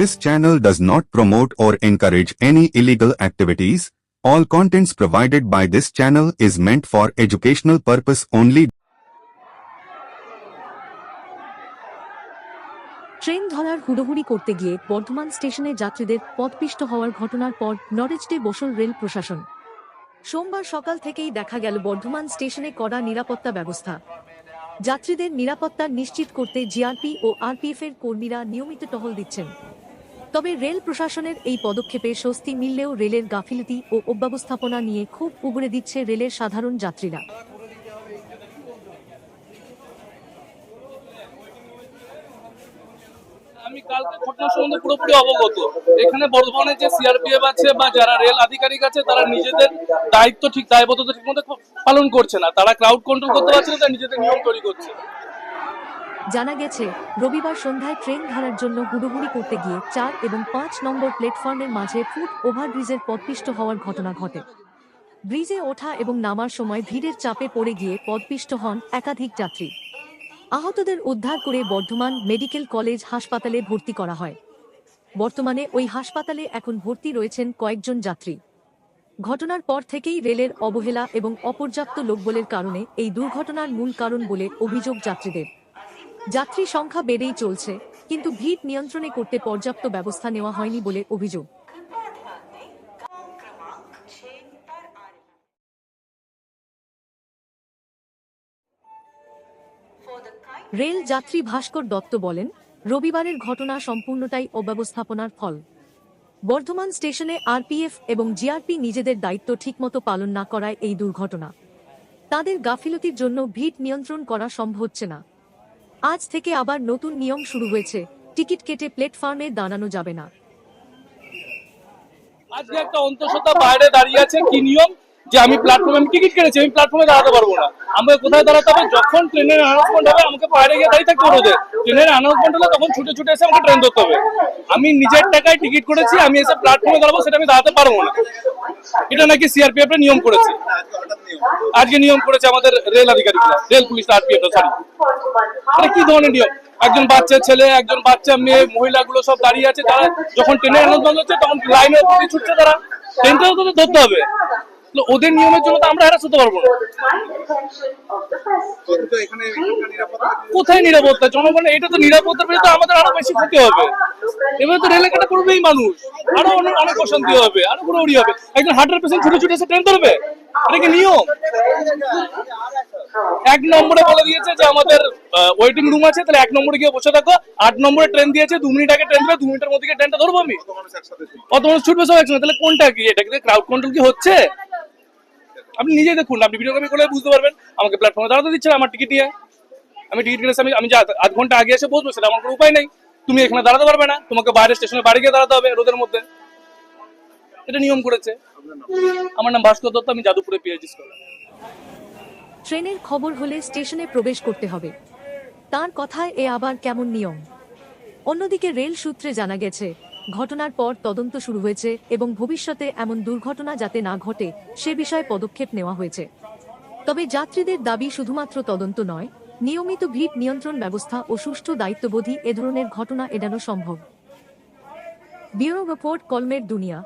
This channel does not promote or encourage any illegal activities. All contents provided by this channel is meant for educational purpose only. Train ধরার হুড়োহুড়ি করতে গিয়ে বর্ধমান স্টেশনে যাত্রীদের পথপিষ্ট হওয়ার ঘটনার পর নরেজডে বসল রেল প্রশাসন সোমবার সকাল থেকেই দেখা গেল বর্ধমান স্টেশনে কড়া নিরাপত্তা ব্যবস্থা যাত্রীদের নিরাপত্তা নিশ্চিত করতে জিআরপি ও আরপিএফ এর কর্মীরা নিয়মিত টহল দিচ্ছেন তবে রেল প্রশাসনের এই পদক্ষেপে স্বস্তি মিললেও রেলের গাফিলতি ও অব্যবস্থাপনা নিয়ে খুব উগড়ে দিচ্ছে রেলের সাধারণ যাত্রীরা। আমি কালকে ঘটনা সম্বন্ধে পুরোপুরি অবগত। এখানে বর্ধমানে যে সিআরপিএফ আছে বা যারা রেল আধিকারিক আছে, তারা নিজেদের দায়িত্ব ঠিক দায়বদ্ধতা ঠিক মতো পালন করছে না। তারা ক্রাউড কন্ট্রোল করতে পারছে না, তারা নিজেদের নিয়ম তৈরি করছে। জানা গেছে, রবিবার সন্ধ্যায় ট্রেন ধরার জন্য হুড়োহুড়ি করতে গিয়ে চার এবং পাঁচ নম্বর প্ল্যাটফর্মের মাঝে ফুট ওভারব্রিজের পদপিষ্ট হওয়ার ঘটনা ঘটে। ব্রিজে ওঠা এবং নামার সময় ভিড়ের চাপে পড়ে গিয়ে পদপিষ্ট হন একাধিক যাত্রী। আহতদের উদ্ধার করে বর্ধমান মেডিকেল কলেজ হাসপাতালে ভর্তি করা হয়। বর্তমানে ওই হাসপাতালে এখন ভর্তি রয়েছেন কয়েকজন যাত্রী। ঘটনার পর থেকেই রেলের অবহেলা এবং অপর্যাপ্ত লোকবলের কারণে এই দুর্ঘটনার মূল কারণ বলে অভিযোগ যাত্রীদের। যাত্রী সংখ্যা বেড়েই চলছে, কিন্তু ভিড় নিয়ন্ত্রণে করতে পর্যাপ্ত ব্যবস্থা নেওয়া হয়নি বলে অভিযোগ। রেল যাত্রী ভাস্কর দত্ত বলেন, রবিবারের ঘটনা সম্পূর্ণটাই অব্যবস্থাপনার ফল। বর্ধমান স্টেশনে আরপিএফ এবং জিআরপি নিজেদের দায়িত্ব ঠিকমতো পালন না করায় এই দুর্ঘটনা। তাদের গাফিলতির জন্য ভিড় নিয়ন্ত্রণ করা সম্ভব হচ্ছে না। আজ থেকে আবার নতুন নিয়ম শুরু হয়েছে। টিকিট কেটে প্ল্যাটফর্মে দাঁড়ানো যাবে না। আজকে একটা অন্তঃসত্ত্বা বাইরে দাঁড়িয়ে আছে। কি নিয়ম? যে আমি প্ল্যাটফর্মে আমি টিকিট কেটেছি, আমি প্ল্যাটফর্মে দাঁড়াতে পারব না। আমাকে কোথায় দাঁড়াতে হবে? যখন ট্রেনের অ্যানাউন্সমেন্ট হবে, আমাকে বাইরে গিয়ে দাঁড়িয়ে থাকতে হবে ট্রেনের অ্যানাউন্সমেন্ট হলে তখন ছুটে ছুটে এসে আমাকে ট্রেন ধরতে হবে। আমি নিজের টাকায় টিকিট করেছি, আমি এসে প্ল্যাটফর্মে দাঁড়াবো, সেটা আমি দাঁড়াতে পারব না। এটা নাকি সিআরপিএফ নিয়ম করেছে। আজকে নিয়ম করেছে আমাদের রেল আধিকারিকরা, রেল পুলিশ আরপিএফ সরি এটা কি ধরনের নিয়ম? একজন বাচ্চা ছেলে, একজন বাচ্চা মেয়ে, মহিলাগুলো সব দাঁড়িয়ে আছে, তারা যখন ট্রেনের অ্যানাউন্সমেন্ট হচ্ছে, তখন লাইনের ছুটছে তারা। ট্রেনটাও তো ধরতে হবে। তো ওদের নিয়মের জন্য তো আমরা হ্যারাস হতে পারব না। নিরাপত্তা কোথায় নিরাপত্তা? জনগণের এটা তো নিরাপত্তার পেলে তো আমাদের আরও বেশি ক্ষতি হবে। এবার তো রেল কাটা করবেই মানুষ। আরও অনেক অনেক অশান্তি হবে আরও ঘুরে হবে। একজন হার্টের পেশেন্ট ছুটে ছুটে এসে ট্রেন ধরবে? এটা কি নিয়ম? এক নম্বরে বলে দিয়েছে যে আমাদের ওয়েটিং রুম আছে তাহলে এক নম্বরে গিয়ে বসে থাকো। আট নম্বরে ট্রেন দিয়েছে দু মিনিট আগে ট্রেন দেবে দু মিনিটের মধ্যে ট্রেনটা ধরবো আমি? অত মানুষ ছুটবে সব একসঙ্গে? তাহলে কোনটা কি? এটা কি ক্রাউড কন্ট্রোল কি হচ্ছে? আপনি নিজেই দেখুন, আপনি ভিডিও কপি করলে বুঝতে পারবেন। আমাকে প্ল্যাটফর্মে দাঁড়াতে দিচ্ছে আমার টিকিট নিয়ে আমি টিকিট কিনেছি, আমি আমি আধ ঘণ্টা আগে এসে বসবো সেটা আমার কোনো উপায় নেই। তুমি এখানে দাঁড়াতে পারবে না, তোমাকে বাইরে স্টেশনে বাড়ি গিয়ে দাঁড়াতে হবে রোদের মধ্যে। এটা নিয়ম করেছে। আমার নাম ভাস্কর দত্ত, আমি যাদবপুরে পিএইচডি স্কলার ট্রেনের খবর হলে স্টেশনে প্রবেশ করতে হবে। তার কথায় এ আবার কেমন নিয়ম? অন্যদিকে রেল সূত্রে জানা গেছে ঘটনার পর তদন্ত শুরু হয়েছে এবং ভবিষ্যতে এমন দুর্ঘটনা যাতে না ঘটে, সে বিষয়ে পদক্ষেপ নেওয়া হয়েছে। তবে যাত্রীদের দাবি শুধুমাত্র তদন্ত নয়, নিয়মিত ভিড় নিয়ন্ত্রণ ব্যবস্থা ও সুষ্ঠু দায়িত্ববোধী এ ধরনের ঘটনা এড়ানো সম্ভব। ব্যুরো রিপোর্ট, কলমের দুনিয়া।